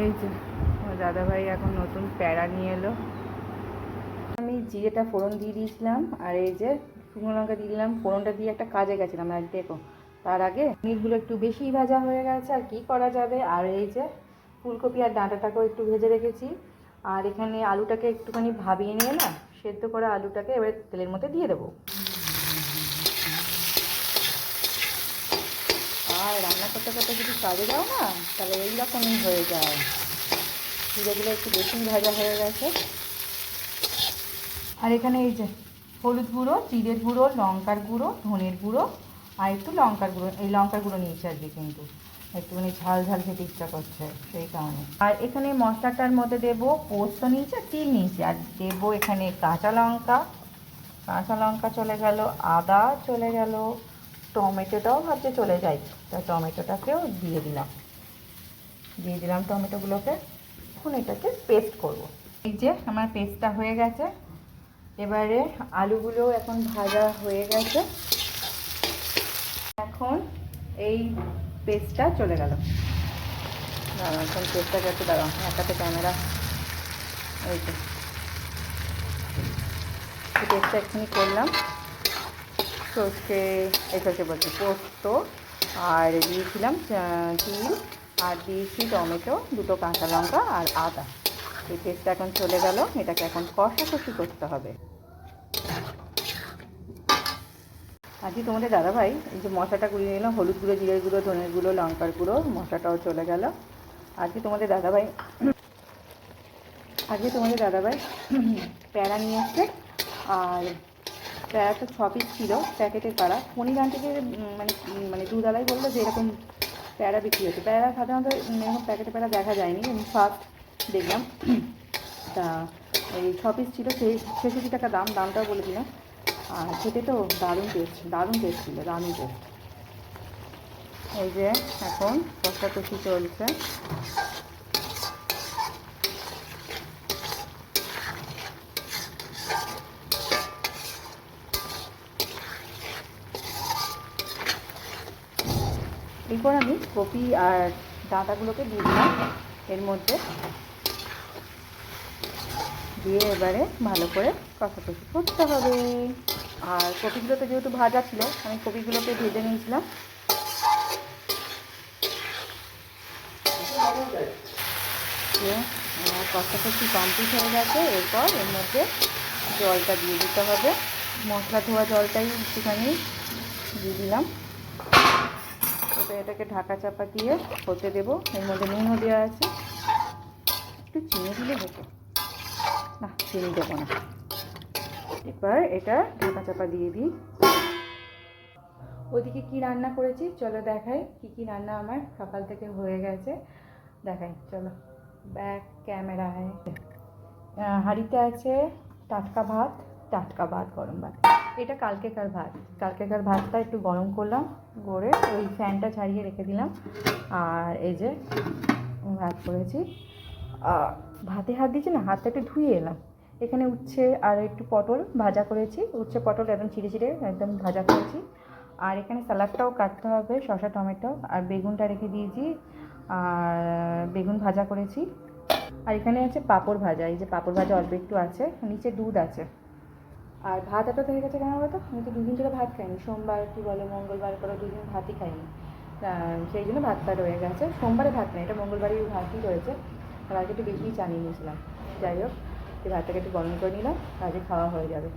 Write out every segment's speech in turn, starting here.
এই যে দাদাভাই এখন নতুন প্যারা নিয়ে এলো। আমি জিরেটা ফোড়ন দিয়ে দিয়েছিলাম, আর এই যে শুকনো লঙ্কা দিয়ে দিলাম। ফোড়নটা দিয়ে একটা কাজে গেছিলাম, আর দেখো, তার আগে পনিরগুলো একটু বেশি ভাজা হয়ে গেছে, আর কি করা যাবে? আর এই যে ফুলকপি আর ডাঁটাটাকেও একটু ভেজে রেখেছি। আর এখানে আলুটাকে একটুখানি ভাবিয়ে নিয়ে না, সেদ্ধ করা আলুটাকে এবার তেলের মধ্যে দিয়ে দেবো আর করতে যদি কাজে যাও না, তাহলে এইরকমই হয়ে যায়। জিরেগুলো একটু বেশি ভাজা হয়ে গেছে। আর এখানে এই যে হলুদ গুঁড়ো, জিরের গুঁড়ো, লঙ্কার গুঁড়ো, ধনের গুঁড়ো, আর একটু লঙ্কার গুঁড়ো। এই লঙ্কার গুঁড়ো নিয়েছি আজকে কিন্তু। একটুখানি ঝাল ঝাল খেতে ইচ্ছা করছে সেই কারণে। আর এখানে মশলাটার মধ্যে দেবো পোস্ত নিয়েছি আর তিল নিয়েছি। আর দেবো এখানে কাঁচা লঙ্কা। কাঁচা লঙ্কা চলে গেল, আদা চলে গেল টমেটোটাও ভাবছে চলে যায় তা টমেটোটাকেও দিয়ে দিলাম। দিয়ে দিলাম টমেটোগুলোকে। এখন এটাকে পেস্ট করব। এই যে আমার পেস্টটা হয়ে গেছে। এবারে আলুগুলো এখন ভাজা হয়ে গেছে। এখন এই পেস্টটা চলে গেল। দাঁড়াও, এখন পেস্টটা গেছে দাঁড়াও। একাতে ক্যামেরা এই তো পেস্টটা এক্ষুনি করলাম। সর্ষে এই সর্ষে বলছি পোস্ত, আর দিয়েছিলাম তিল আর দিয়েছি টমেটো, দুটো কাঁচা লঙ্কা আর আদা। এই পেস্টটা এখন চলে গেল, এটাকে এখন কষাকষি করতে হবে। আজকে তোমাদের দাদাভাই, এই যে মশলাটা গুলিয়ে নিলাম, হলুদ গুঁড়ো, জিরের গুঁড়ো, ধনের গুঁড়ো, লঙ্কার গুঁড়ো, মশলাটাও চলে গেল। আজকে তোমাদের দাদাভাই, আজকে তোমাদের দাদাভাই প্যারা নিয়ে এসছে, আর প্যারা তো ছ পিস ছিল প্যাকেটের প্যারা মণিগান থেকে মানে মানে দুধালাই বলল যে এরকম প্যারা বিক্রি হচ্ছে। প্যারা সাধারণত এরকম প্যাকেটের প্যারা দেখা যায়নি। আমি ফার্স্ট দেখলাম। তা, এই ছ পিস ছিল ছেষট্টি টাকা দাম, দামটাও বলে দিলাম আর খেতে তো দারুণ টেস্ট দারুণ টেস্ট ছিল, দারুণ টেস্ট এই যে, এখন কষাকষি চলছে। এরপর আমি কপি আর ডাঁটাগুলোকে দিয়ে দিলাম। এর মধ্যে দিয়ে এবারে ভালো করে কষাকষি করতে হবে। আর কপিগুলো তো যেহেতু ভাজা ছিল, আমি কপিগুলোকে ভেজে নিয়েছিলাম। কষাকষি কমপ্লিট হয়ে গেছে। এরপর এর মধ্যে জলটা দিয়ে দিতে হবে। মশলা ধোয়া জলটাই একটুখানি দিয়ে দিলাম। এবার এটাকে ঢাকা চাপা দিয়ে হতে দেবো। এর মধ্যে নুনও দেওয়া আছে। একটু চিনি দিলে হতো। না, চিনি দেবো না। এবার এটা ঢাকা চাপা দিয়ে দিই। ওদিকে কি রান্না করেছি? চলো দেখাই কি কি রান্না আমার সকাল থেকে হয়ে গেছে। দেখাই, চলো। ব্যাক ক্যামেরায়। হাঁড়িতে আছে টাটকা ভাত টাটকা ভাত, গরম ভাত। এটা কালকেকার ভাত। কালকেকার ভাতটা একটু গরম করলাম, গড়ে ওই ফ্যানটা ছাড়িয়ে রেখে দিলাম। আর এই যে ভাত করেছি। ভাতে হাত দিয়েছি না, হাতটা একটু ধুয়ে এলাম। এখানে উচ্ছে আর একটু পটল ভাজা করেছি। উচ্ছে, পটল একদম ছিঁড়ে ছিঁড়ে একদম ভাজা করেছি। আর এখানে স্যালাডটাও কাটতে হবে, শসা, টমেটো আর বেগুনটা রেখে দিয়েছি। আর বেগুন ভাজা করেছি। আর এখানে আছে পাঁপড় ভাজা, এই যে পাঁপড় ভাজা অল্প একটু আছে, নিচে দুধ আছে। আর ভাত এত হয়ে গেছে কেন বলতো? আমি তো দুদিন ধরে ভাত খাইনি। সোমবার কি বলে, মঙ্গলবার করে দুদিন ভাতই খাইনি। সেই জন্য ভাতটা রয়ে গেছে। সোমবারে ভাত নেই, এটা মঙ্গলবারই ভাতই রয়েছে। আর আজকে একটু বেশিই চানিয়ে নিয়েছিলাম। যাই হোক, এই ভাতটাকে একটু গরম করে নিলাম কাজে খাওয়া হয়ে যাবে।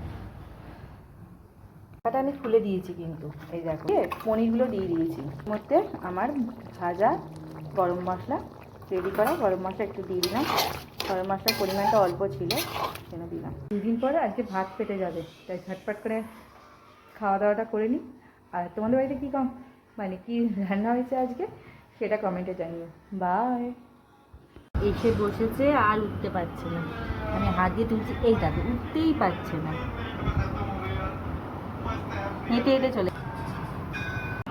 ঢাকাটা আমি খুলে দিয়েছি কিন্তু, এই দেখো। পনিরগুলো দিয়ে দিয়েছি। মধ্যে আমার ভাজা গরম মশলা রেডি করা। গরম মশলা একটু দিয়ে দিলাম। গরম মশলার পরিমাণটা অল্প ছিল কেন দিলাম। দুদিন পরে আজকে ভাত পেটে যাবে তাই ঝটপট করে খাওয়া দাওয়াটা করে নিই। আর তোমাদের বাড়িতে কী কম মানে কি রান্না হয়েছে আজকে সেটা কমেন্টে জানিও। বাই এসে বসেছে আর উঠতে পারছে না। আমি হাত দিয়ে তুলছি এই তাকে উঠতেই পারছে না। হেঁটে হেঁটে চলে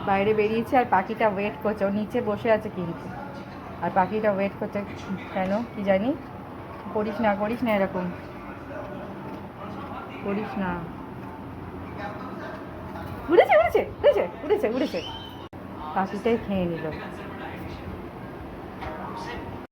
বাইরে বেরিয়েছে আর পাখিটা ওয়েট করছে ও নিচে বসে আছে কিন্তু। আর পাখিটা ওয়েট করছে কেন কি জানি? করিস না করিস না এরকম। করিস না। উড়েছে উড়েছে উড়েছে উড়েছে উড়েছে। পাখিটাই খেয়ে নিল।